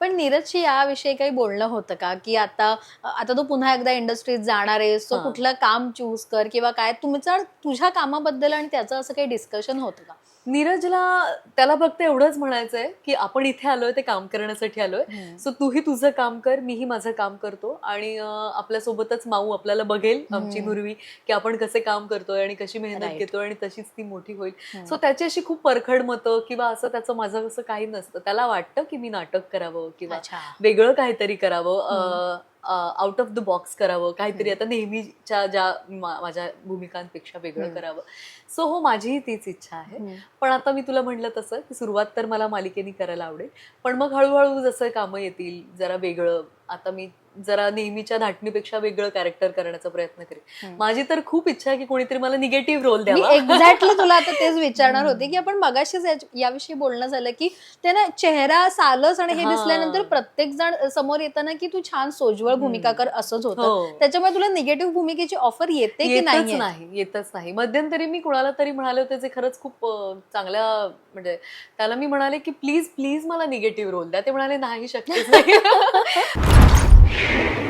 पण नीरजशी याविषयी काही बोलणं होतं का? की आता आता तू पुन्हा एकदा इंडस्ट्रीत जाणार आहेस तो. कुठलं काम चूज कर किंवा काय? तुमचं तुझ्या कामाबद्दल आणि त्याचं असं काही डिस्कशन होतं का? नीरजला त्याला फक्त एवढंच म्हणायचंय की आपण इथे आलोय ते काम करण्यासाठी आलोय. सो तूही तुझं काम कर मीही माझं काम करतो. आणि आपल्यासोबतच माऊ आपल्याला बघेल आमची. नुरवी की आपण कसे काम करतोय आणि कशी मेहनत. घेतोय आणि तशीच ती मोठी होईल. सो त्याची अशी खूप परखड मतं किंवा असं त्याचं माझं असं काही नसतं. त्याला वाटतं की मी नाटक करावं किंवा वेगळं काहीतरी करावं. आउट ऑफ द बॉक्स करावं. काहीतरी आता नेहमीच्या ज्या माझ्या भूमिकांपेक्षा वेगळं. करावं. सो हो माझीही तीच इच्छा आहे. पण आता मी तुला म्हणलं तसं की सुरुवात तर मला मालिकेनी करायला आवडेल. पण मग हळूहळू जसं कामं येतील जरा वेगळं. आता मी जरा नेहमीच्या धाटणीपेक्षा वेगळं कॅरेक्टर करण्याचा प्रयत्न करेन हम्म. माझी तर खूप इच्छा आहे की कोणीतरी मला निगेटिव्ह रोल द्यावा एक्झॅक्टली तुला आता तेच विचारणार होते की आपण मगाशीच याविषयी बोलणं झालं की ते ना चेहरा सालस आणि हे. दिसल्यानंतर प्रत्येक जण समोर येताना की तू छान सोज्वळ. भूमिका कर असंच होतं हो. त्याच्यामुळे तुला निगेटिव्ह भूमिकेची ऑफर येते की नाही येतच नाही मध्यंतरी मी कुणाला तरी म्हणाले होते जे खरंच खूप चांगल्या म्हणजे त्याला मी म्हणाले की प्लीज प्लीज मला निगेटिव्ह रोल द्या ते म्हणाले नाही शक्यच नाही you